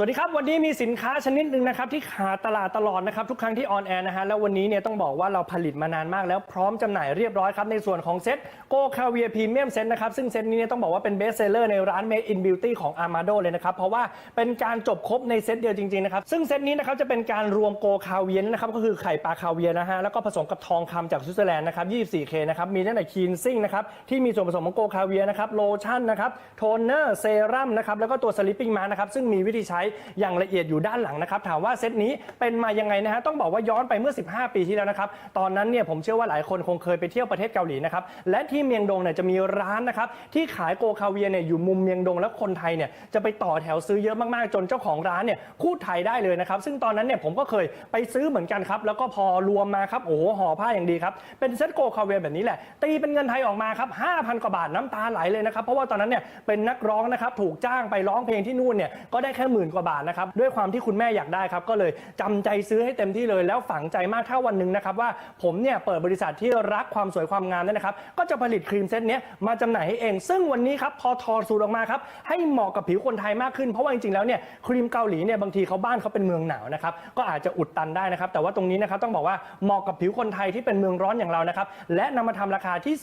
สวัสดีครับ วันนี้มีสินค้าชนิดหนึ่งนะครับที่ขาดตลาดตลอดนะครับทุกครั้งที่ออนแอร์นะฮะแล้ววันนี้เนี่ยต้องบอกว่าเราผลิตมานานมากแล้วพร้อมจำหน่ายเรียบร้อยครับในส่วนของเซ็ตโกคาเวียพรีเมียมเซ็ตนะครับซึ่งเซ็ตนี้เนี่ยต้องบอกว่าเป็นเบสเซลเลอร์ในร้าน Made in Beauty ของ Armado เลยนะครับ เพราะว่าเป็นการจบครบในเซ็ตเดียวจริงๆนะครับซึ่งเซ็ตนี้นะครับจะเป็นการรวมโกคาเวียนะครับก็คือไข่ปลาคาเวียนะฮะแล้วก็ผสมกับทองคำจากสวิตเซอร์แลนด์นะครับ 24K นะครับมีตั้งแต่คีนซิ่งนะครับที่มีส่วนผสมของโกคาเวียนะครับโลชั่นนะครับโทนเนอร์เซรั่มนะครับแล้วก็ตัวสลิปปิ้งมานะครับซึ่งมีวิธีใช้อย่างละเอียดอยู่ด้านหลังนะครับถามว่าเซตนี้เป็นมายังไงนะฮะต้องบอกว่าย้อนไปเมื่อ 15 ปีที่แล้วนะครับตอนนั้นเนี่ยผมเชื่อว่าหลายคนคงเคยไปเที่ยวประเทศเกาหลีนะครับและที่เมียงดงเนี่ยจะมีร้านนะครับที่ขายโกคาเวียเนี่ยอยู่มุมเมียงดงแล้วคนไทยเนี่ยจะไปต่อแถวซื้อเยอะมากๆ จนเจ้าของร้านเนี่ยพูดไทยได้เลยนะครับซึ่งตอนนั้นเนี่ยผมก็เคยไปซื้อเหมือนกันครับแล้วก็พอรวมมาครับโอ้โหห่อผ้าอย่างดีครับเป็นเซตโกคาเวียแบบนี้แหละ ตีเป็นเงินไทยออกมาครับ5,000กว่าบาทน้ำตาไหลเลยนะครับเพราะว่าตอนนั้นเนี่ยเป็นนักร้องนะครับถูกจ้างไปร้องเพลงที่นู่นเนี่ยก็ได้แค่หมื่นกว่าบาทนะครับด้วยความที่คุณแม่อยากได้ครับก็เลยจำใจซื้อให้เต็มที่เลย แล้วฝังใจมากถ้าวันหนึ่งนะครับว่าผมเนี่ยเปิดบริษัทที่รักความสวยความงามนี่ยนะครับก็จะผลิตครีมเซตเนี้ยมาจำหน่ายให้เอง ซึ่งวันนี้ครับพอทอสูตรออกมาครับให้เหมาะกับผิวคนไทยมากขึ้นเพราะว่าจริงๆแล้วเนี่ยครีมเกาหลีเนี่ยบางทีเขาบ้านเขาเป็นเมืองหนาวนะครับก็อาจจะอุดตันได้นะครับแต่ว่าตรงนี้นะครับต้องบอกว่าเหมาะกับผิวคนไทยที่เป็นเมืองร้อนอย่างเรานะครับและนำมาทำราคาที่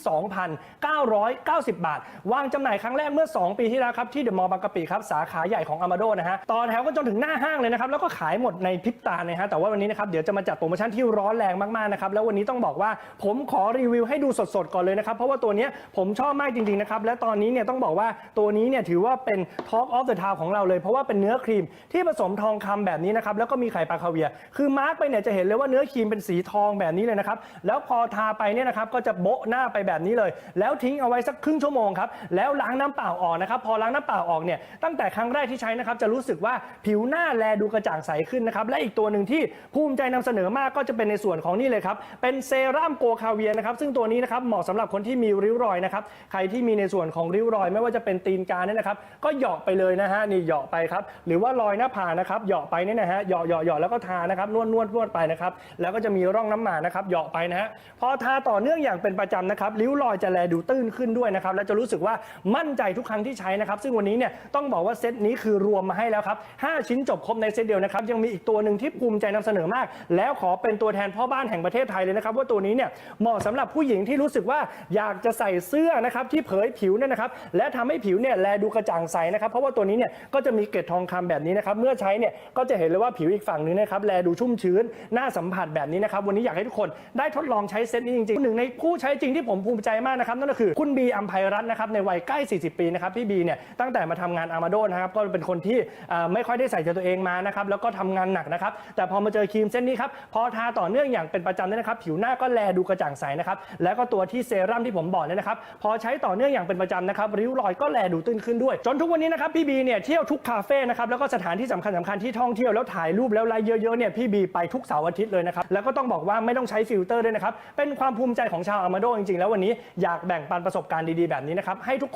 2,990 บาท วางจำหน่ายครั้งแรกเมื่อ 2 ปีที่แล้วครับที่เดอะมอลล์บางกะปิครับสาขาใหญ่ของอามาโดนะฮะตตอแถวก็จนถึงหน้าห้างเลยนะครับแล้วก็ขายหมดในพริบตานะฮะแต่ว่าวันนี้นะครับเดี๋ยวจะมาจัดโปรโมชั่นที่ร้อนแรงมากๆนะครับแล้ววันนี้ต้องบอกว่าผมขอรีวิวให้ดูสดๆก่อนเลยนะครับเพราะว่าตัวนี้ผมชอบมากจริงๆนะครับและตอนนี้เนี่ยต้องบอกว่าตัวนี้เนี่ยถือว่าเป็น Talk of the Town ของเราเลย เพราะว่าเป็นเนื้อครีมที่ผสมทองคำแบบนี้นะครับแล้วก็มีไข่ปลาคาเวียคือมาร์กไปเนี่ยจะเห็นเลยว่าเนื้อครีมเป็นสีทองแบบนี้เลยนะครับแล้วพอทาไปเนี่ยนะครับก็จะโบะหน้าไปแบบนี้เลย แล้วทิ้งเอาไว้สักครึ่งชั่วโมงครับแล้วล้างน้ำเปล่าออกนะครับพอล้างน้ำเปล่าออกเนี่ยตั้งแต่ครั้งแรกที่ใช้นะครับจะรู้สึกว่าผิวหน้าแลดูกระจ่างใสขึ้นนะครับและอีกตัวหนึ่งที่ภูมิใจนำเสนอมากก็จะเป็นในส่วนของนี่เลยครับเป็นเซรั่มโกคาเวียนะครับซึ่งตัวนี้นะครับเหมาะสำหรับคนที่มีริ้วรอยนะครับใครที่มีในส่วนของริ้วรอย ไม่ว่าจะเป็นตีนกาเนี่ยนะครับก็เหยาะไปเลยนะฮะนี่เหยาะไปครับหรือว่ารอยหน้าผากนะครับเหยาะไปเนี่ยนะฮะเหยาะเหยาะเหยาะแล้วก็ทานะครับนวดนวดนวดไปนะครับแล้วก็จะมีร่องน้ำหมากนะครับเหยาะไปนะฮะพอทาต่อเนื่องอย่างเป็นประจำนะครับริ้วรอยจะแลดูตื้นขึ้นด้วยนะครับและจะรู้สึกว่ามั่นใจทุกครั้งที่ใช้นะครับซึ่งวันนี้เนี่ยต้องบอกว่าเซตนี้คือรวมมาให้แล้วครับ5 ชิ้นจบครบในเซตเดียวนะครับ ยังมีอีกตัวหนึ่งที่ภูมิใจนำเสนอมาก แล้วขอเป็นตัวแทนพ่อบ้านแห่งประเทศไทยเลยนะครับ ว่าตัวนี้เนี่ยเหมาะสำหรับผู้หญิงที่รู้สึกว่าอยากจะใส่เสื้อนะครับที่เผยผิวเนี่ยนะครับและทำให้ผิวเนี่ยแลดูกระจ่างใสนะครับเพราะว่าตัวนี้เนี่ยก็จะมีเกล็ดทองคำแบบนี้นะครับเมื่อใช้เนี่ยก็จะเห็นเลยว่าผิวอีกฝั่งนึงนะครับแลดูชุ่มชื้นน่าสัมผัสแบบนี้นะครับวันนี้อยากให้ทุกคนได้ทดลองใช้เซตนี้จริงๆหนึ่งในผู้ใช้จริงที่ผมภูมิใจมากนะครับนั่นก็คือคุณบีอัมภัยรัตน์นะครับในวัยใกล้ 40 ปีนะครับพี่บีเนี่ยตั้งแต่มาทำงานอามาโดนะครับก็เป็นคนที่เไม่ค่อยได้ใส่ใจตัวเองมานะครับแล้วก็ทำงานหนักนะครับแต่พอมาเจอครีมเส้นนี้ครับพอทาต่อเนื่องอย่างเป็นประจำเนี่ยนะครับผิวหน้าก็แลดูกระจ่างใสนะครับแล้วก็ตัวที่เซรั่มที่ผมบอกเนี่ยนะครับพอใช้ต่อเนื่องอย่างเป็นประจำนะครับริ้วรอยก็แลดูตื้นขึ้นด้วย จนทุกวันนี้นะครับพี่บีเนี่ยเที่ยวทุกคาเฟ่นะครับแล้วก็สถานที่สำคัญสำคัญที่ท่องเที่ยวแล้วถ่ายรูปแล้วไลค์เยอะๆเนี่ยพี่บีไปทุกเสาร์อาทิตย์เลยนะครับแล้วก็ต้องบอกว่าไม่ต้องใช้ฟิลเตอร์ด้วยนะครับเป็นความภูมิใจของชาวอามาโดจริงๆแล้ววันนี้อยากแบ่งปันประสบการณ์ดีๆแบบนี้นะครับให้ทุก